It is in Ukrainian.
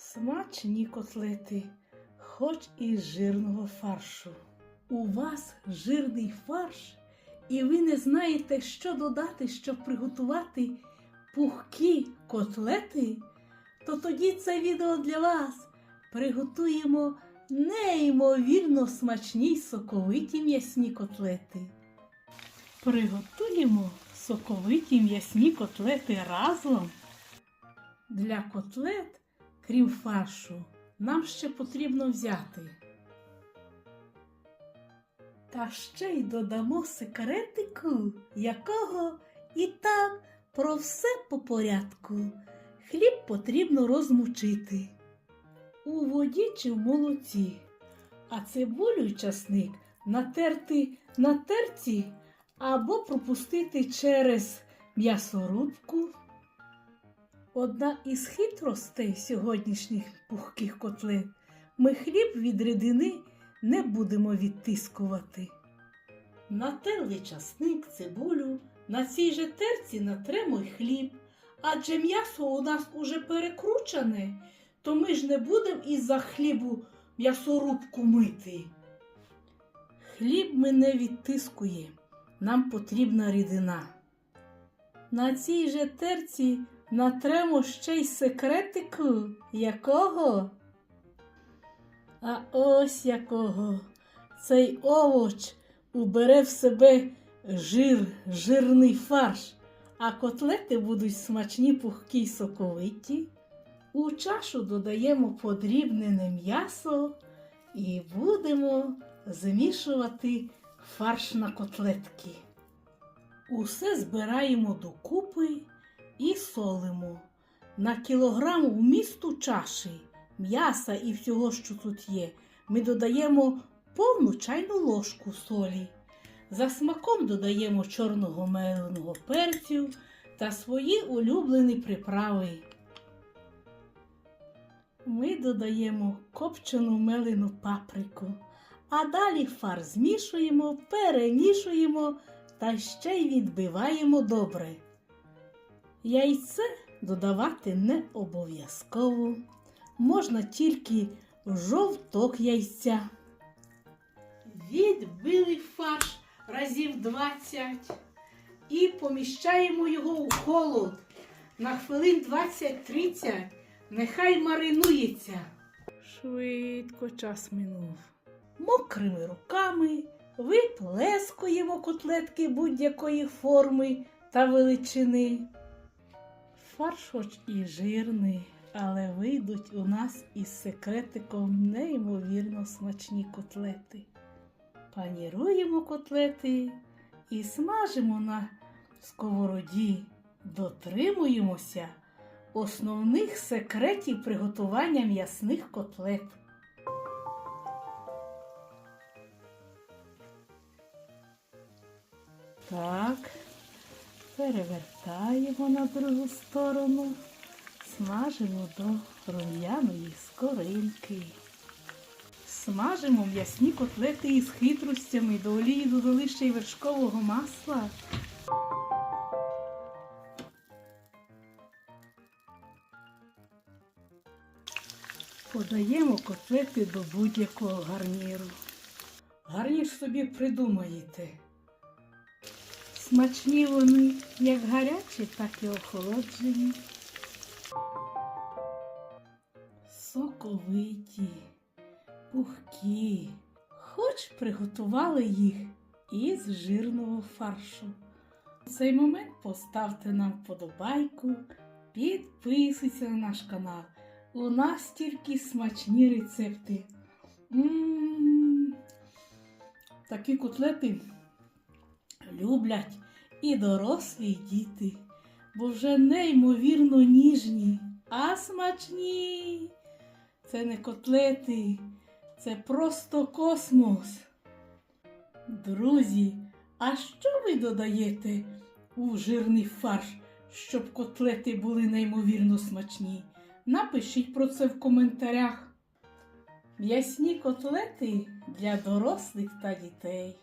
Смачні котлети, хоч і з жирного фаршу. У вас жирний фарш, і ви не знаєте, що додати, щоб приготувати пухкі котлети, то тоді це відео для вас. Приготуємо неймовірно смачні соковиті м'ясні котлети. Приготуємо соковиті м'ясні котлети разом. Для котлет, крім фаршу, нам ще потрібно взяти. Та ще й додамо секретику, якого і так про все по порядку. Хліб потрібно розмучити у воді чи в молоці, а цибулю й часник натерти на терці або пропустити через м'ясорубку. Одна із хитростей сьогоднішніх пухких котлет ми хліб від рідини не будемо відтискувати. Натерли часник, цибулю, на цій же терці натремо й хліб, адже м'ясо у нас уже перекручене, то ми ж не будемо із-за хлібу м'ясорубку мити. Хліб ми не відтискуємо, нам потрібна рідина. На цій же терці натремо ще й секретику, якого? А ось якого. Цей овоч убере в себе жир, жирний фарш, а котлети будуть смачні, пухкі й соковиті. У чашу додаємо подрібнене м'ясо і будемо змішувати фарш на котлетки. Усе збираємо докупи і солимо. На кілограм вмісту чаші м'яса і всього, що тут є, ми додаємо повну чайну ложку солі. За смаком додаємо чорного меленого перцю та свої улюблені приправи. Ми додаємо копчену мелену паприку, а далі фар змішуємо, перемішуємо та ще й відбиваємо добре. Яйце додавати не обов'язково. Можна тільки жовток яйця. Відбили фарш разів 20 і поміщаємо його у холод на хвилин 20-30. Нехай маринується. Швидко час минув. Мокрими руками виплескуємо котлетки будь-якої форми та величини. Фарш хоч і жирний, але вийдуть у нас із секретиком неймовірно смачні котлети. Паніруємо котлети і смажимо на сковороді. Дотримуємося основних секретів приготування м'ясних котлет. Так, перевертаємо на другу сторону, смажимо до рум'яної скоринки. Смажимо м'ясні котлети із хитростями, до олії додали ще й вершкового масла. Подаємо котлети до будь-якого гарніру. Гарнір собі придумаєте. Смачні вони як гарячі, так і охолоджені. Соковиті, пухкі. Хоч приготували їх із жирного фаршу. У цей момент поставте нам вподобайку, підписуйтесь на наш канал. У нас тільки смачні рецепти. М-м-м. Такі котлети люблять і дорослі, і діти, бо вже неймовірно ніжні, а смачні. Це не котлети, це просто космос. Друзі, а що ви додаєте у жирний фарш, щоб котлети були неймовірно смачні? Напишіть про це в коментарях. М'ясні котлети для дорослих та дітей.